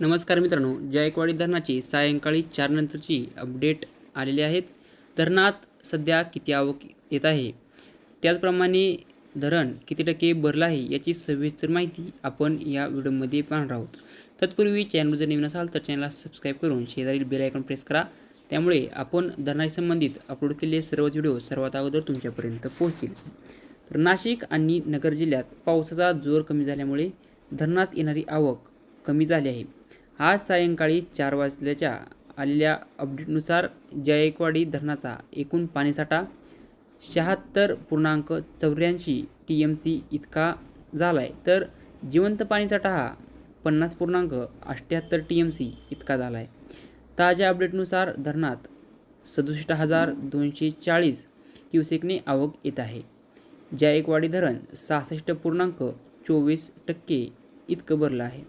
नमस्कार मित्रांनो जायकवाडी धरणाची सायंकाळी चारनंतरची अपडेट आलेली आहेत. धरणात सध्या किती आवक येत आहे? त्याचप्रमाणे धरण किती टक्के भरलं आहे याची सविस्तर माहिती आपण या व्हिडिओमध्ये पाहणार आहोत. तत्पूर्वी चॅनल जर नवीन असाल तर चॅनलला सबस्क्राईब करून शेजारील बेल आयकॉन प्रेस करा. त्यामुळे आपण धरणाशी संबंधित अपलोड केलेले सर्वच व्हिडिओ सर्वात अगोदर तुमच्यापर्यंत पोहोचतील. तर नाशिक आणि नगर जिल्ह्यात पावसाचा जोर कमी झाल्यामुळे धरणात येणारी आवक कमी झाली आहे. आज सायंकाळी चार वाजल्याच्या आलेल्या अपडेटनुसार जायकवाडी धरणाचा एकूण पाणीसाठा शहात्तर पूर्णांक चौऱ्याऐंशी टी एम सी इतका झाला आहे तर जिवंत पाणीसाठा हा पन्नास पूर्णांक अठ्ठ्याहत्तर टी एम सी इतका झाला आहे ताज्या अपडेटनुसार धरणात सदुसष्ट हजार दोनशे चाळीस क्युसेकने आवक येत आहे. जायकवाडी धरण सहासष्ट पूर्णांक चोवीस टक्के इतकं भरलं आहे.